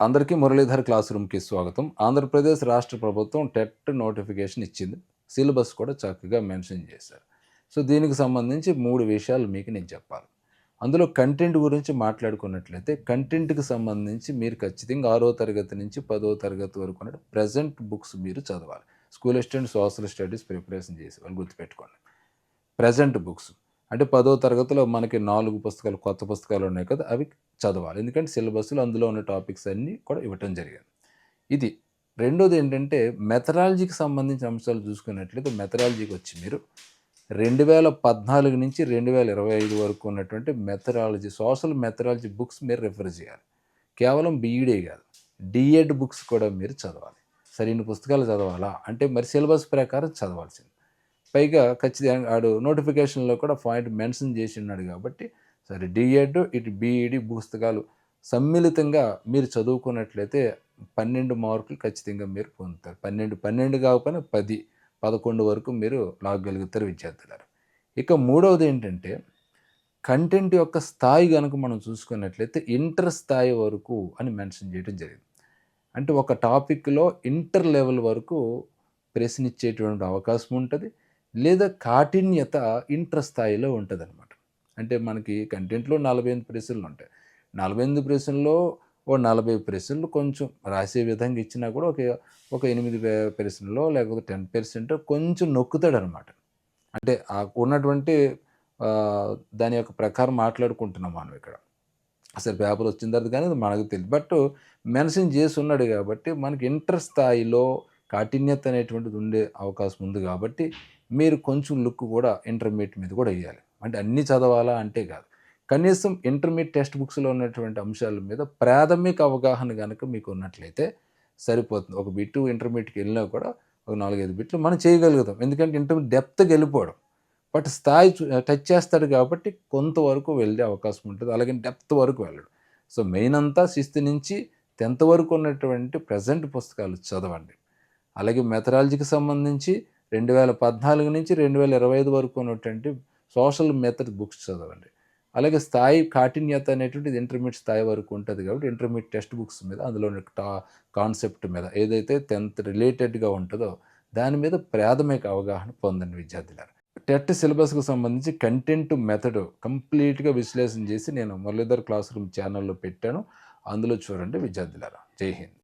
అందరికీ మురళీధర్ క్లాస్ రూమ్కి స్వాగతం. ఆంధ్రప్రదేశ్ రాష్ట్ర ప్రభుత్వం టెట్ నోటిఫికేషన్ ఇచ్చింది. సిలబస్ కూడా చక్కగా మెన్షన్ చేశారు. సో దీనికి సంబంధించి మూడు విషయాలు మీకు నేను చెప్పాలి. అందులో కంటెంట్ గురించి మాట్లాడుకున్నట్లయితే కంటెంట్కి సంబంధించి మీరు ఖచ్చితంగా ఆరో తరగతి నుంచి పదో తరగతి వరకు ఉన్న ప్రజెంట్ బుక్స్ మీరు చదవాలి. School assistant social studies preparation చేసి వాళ్ళు గుర్తుపెట్టుకోండి. Present books. అంటే పదో తరగతిలో మనకి నాలుగు పుస్తకాలు కొత్త పుస్తకాలు ఉన్నాయి కదా అవి చదవాలి. ఎందుకంటే సిలబస్లో అందులో ఉన్న టాపిక్స్ అన్నీ కూడా ఇవ్వటం జరిగింది. ఇది రెండోది ఏంటంటే మెథడాలజీకి సంబంధించిన అంశాలు చూసుకున్నట్లయితే మెథడాలజీకి వచ్చి మీరు రెండు వేల పద్నాలుగు నుంచి రెండు వేల ఇరవై ఐదు వరకు ఉన్నటువంటి మెథడాలజీ సోషల్ మెథడాలజీ బుక్స్ మీరు రిఫర్ చేయాలి. కేవలం బీఈడే కాదు డిఎడ్ బుక్స్ కూడా మీరు చదవాలి. సరైన పుస్తకాలు చదవాలా? అంటే మరి సిలబస్ ప్రకారం చదవాల్సింది. పైగా ఖచ్చితంగా ఆడు నోటిఫికేషన్లో కూడా పాయింట్ మెన్షన్ చేసి ఉన్నాడు కాబట్టి సరే డిఎడ్ ఇటు బీఈడి పుస్తకాలు సమ్మిళితంగా మీరు చదువుకున్నట్లయితే పన్నెండు మార్కులు ఖచ్చితంగా మీరు పొందుతారు. పన్నెండు పన్నెండు కాకపోయినా పది పదకొండు వరకు మీరు లాగలుగుతారు విద్యార్థులారు. ఇక మూడవది ఏంటంటే కంటెంట్ యొక్క స్థాయి కనుక మనం చూసుకున్నట్లయితే ఇంటర్ స్థాయి వరకు అని మెన్షన్ చేయడం జరిగింది. అంటే ఒక టాపిక్లో ఇంటర్ లెవెల్ వరకు ప్రశ్నిచ్చేటువంటి అవకాశం ఉంటుంది. లేదా కాఠిన్యత ఇంటర్ స్థాయిలో ఉంటుంది అనమాట అంటే మనకి కంటెంట్లో నలభై ఎనిమిది ప్రశ్నలు ఉంటాయి. నలభై ఎనిమిది ప్రశ్నల్లో ఓ నలభై ప్రశ్నలు కొంచెం రాసే విధంగా ఇచ్చినా కూడా ఒక ఒక ఎనిమిది ప్రశ్నలో లేకపోతే టెన్ పర్సెంట్ కొంచెం నొక్కుతాడు అనమాట అంటే ఆ ఉన్నటువంటి దాని యొక్క ప్రకారం మాట్లాడుకుంటున్నాం మనం ఇక్కడ. అసలు పేపర్ వచ్చిన తర్వాత కానీ మనకు తెలియదు బట్ మెన్షన్ చేసి ఉన్నాడు కాబట్టి మనకి ఇంటర్ స్థాయిలో కాఠిన్యత అనేటువంటిది ఉండే అవకాశం ఉంది కాబట్టి మీరు కొంచెం లుక్ కూడా ఇంటర్మీడియట్ మీద కూడా వేయాలి. అంటే అన్నీ చదవాలా అంటే కాదు. కనీసం ఇంటర్మీడియట్ టెక్స్ట్ బుక్స్లో ఉన్నటువంటి అంశాల మీద ప్రాథమిక అవగాహన కనుక మీకు ఉన్నట్లయితే సరిపోతుంది. ఒక బిట్టు ఇంటర్మీడియట్కి వెళ్ళినా కూడా ఒక నాలుగైదు బిట్లు మనం చేయగలుగుతాం. ఎందుకంటే ఇంటర్మీడియట్ డెప్త్కి వెళ్ళిపోవడం. బట్ స్థాయి టచ్ చేస్తాడు కాబట్టి కొంతవరకు వెళ్ళే అవకాశం ఉంటుంది. అలాగే డెప్త్ వరకు వెళ్ళడు. సో మెయిన్ అంతా శిస్తు నుంచి టెన్త్ వరకు ఉన్నటువంటి ప్రజెంట్ పుస్తకాలు చదవండి. అలాగే మెథడాలజీకి సంబంధించి రెండు వేల పద్నాలుగు నుంచి రెండు వేల ఇరవై ఐదు వరకు ఉన్నటువంటి సోషల్ మెథడ్ బుక్స్ చదవండి. అలాగే స్థాయి కాఠిన్యత అనేటువంటిది ఇంటర్మీడియట్ స్థాయి వరకు ఉంటుంది కాబట్టి ఇంటర్మీడియట్ టెక్స్ట్ బుక్స్ మీద అందులో టా కాన్సెప్ట్ మీద ఏదైతే టెన్త్ రిలేటెడ్గా ఉంటుందో దాని మీద ప్రాథమిక అవగాహన పొందండి విద్యార్థులారు. టెట్ సిలబస్కు సంబంధించి కంటెంట్ మెథడ్ కంప్లీట్గా విశ్లేషణ చేసి నేను మురళీధర్ క్లాస్ రూమ్ ఛానల్లో పెట్టాను. అందులో చూడండి విద్యార్థులారా. జై హింద్.